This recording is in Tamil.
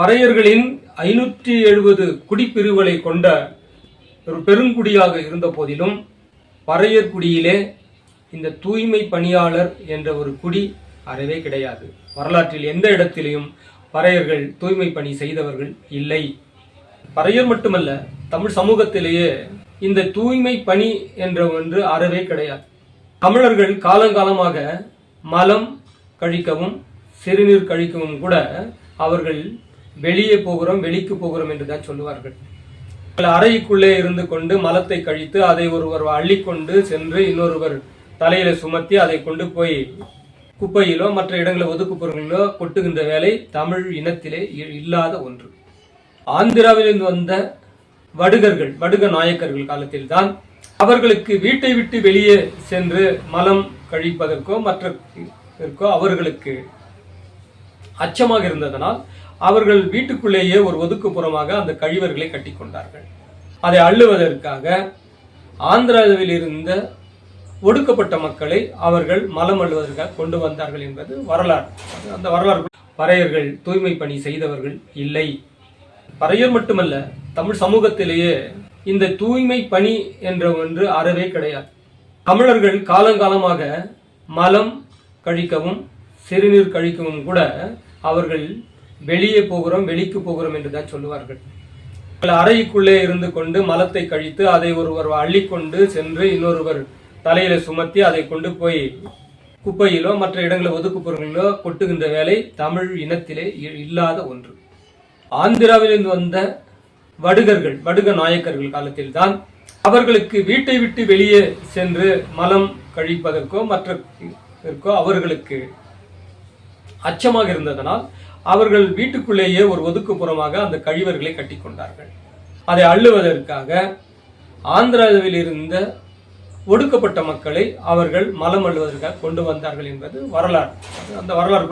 பறையர்களின் ஐநூற்றி எழுபது குடிப்பிரிவுகளை கொண்ட ஒரு பெருங்குடியாக இருந்த போதிலும் பறையர் குடியிலே இந்த தூய்மை பணியாளர் என்ற ஒரு குடி அறவே கிடையாது. வரலாற்றில் எந்த இடத்திலையும் பறையர்கள் தூய்மை பணி செய்தவர்கள் இல்லை. பறையர் மட்டுமல்ல தமிழ் சமூகத்திலேயே இந்த தூய்மை பணி என்ற ஒன்று அறவே கிடையாது. தமிழர்கள் காலங்காலமாக மலம் கழிக்கவும் சிறுநீர் கழிக்கவும் கூட அவர்கள் வெளியே போகிறோம் வெளிக்கு போகிறோம் என்று தான் சொல்லுவார்கள். அறைக்குள்ளே இருந்து கொண்டு மலத்தை கழித்து அதை ஒருவர் அள்ளிக்கொண்டு சென்று இன்னொருவர் தலையில சுமத்தி அதை கொண்டு போய் குப்பையிலோ மற்ற இடங்களில் ஒதுக்குப்புறங்களிலோ கொட்டுகின்ற வேலை தமிழ் இனத்திலே இல்லாத ஒன்று. ஆந்திராவிலிருந்து வந்த வடுகர்கள் வடுக நாயக்கர்கள் காலத்தில் தான் அவர்களுக்கு வீட்டை விட்டு வெளியே சென்று மலம் கழிப்பதற்கோ மற்றோ அவர்களுக்கு அச்சமாக இருந்ததனால் அவர்கள் வீட்டுக்குள்ளேயே ஒரு ஒதுக்குப்புறமாக அந்த கழிவர்களை கட்டி கொண்டார்கள் அதை அள்ளுவதற்காக ஆந்திராவில் இருந்த ஒடுக்கப்பட்ட மக்களை அவர்கள் மலம் அள்ளுவதற்காக கொண்டு வந்தார்கள் என்பது வரலாறு. அந்த வரலாறு பறையர்கள் தூய்மை பணி செய்தவர்கள் இல்லை. பறையர் மட்டுமல்ல தமிழ் சமூகத்திலேயே இந்த தூய்மை பணி என்ற ஒன்று அறவே கிடையாது. தமிழர்கள் காலங்காலமாக மலம் கழிக்கவும் சிறுநீர் கழிக்கவும் கூட அவர்கள் வெளியே போகிறோம் வெளிக்கு போகிறோம் என்று தான் சொல்லுவார்கள். அறைக்குள்ளே இருந்து கொண்டு மலத்தை கழித்து அதை ஒருவர் அள்ளிக்கொண்டு சென்று இன்னொருவர் தலையில சுமத்தி அதை கொண்டு போய் குப்பையிலோ மற்ற இடங்களில் ஒதுக்குப்புறங்களிலோ கொட்டுகின்ற வேலை தமிழ் இனத்திலே இல்லாத ஒன்று. ஆந்திராவிலிருந்து வந்த வடுகர்கள் வடுக நாயக்கர்கள் காலத்தில் தான் அவர்களுக்கு வீட்டை விட்டு வெளியே சென்று மலம் கழிப்பதற்கோ மற்றோ அவர்களுக்கு அச்சமாக இருந்ததனால் அவர்கள் வீட்டுக்குள்ளேயே ஒரு ஒதுக்குப்புறமாக அந்த கழிவர்களை கட்டி கொண்டார்கள். அதை அள்ளுவதற்காக ஆந்திராவில் இருந்த ஒடுக்கப்பட்ட மக்களை அவர்கள் மலம் அள்ளுவதற்காக கொண்டு வந்தார்கள் என்பது வரலாறு. அந்த வரலாறு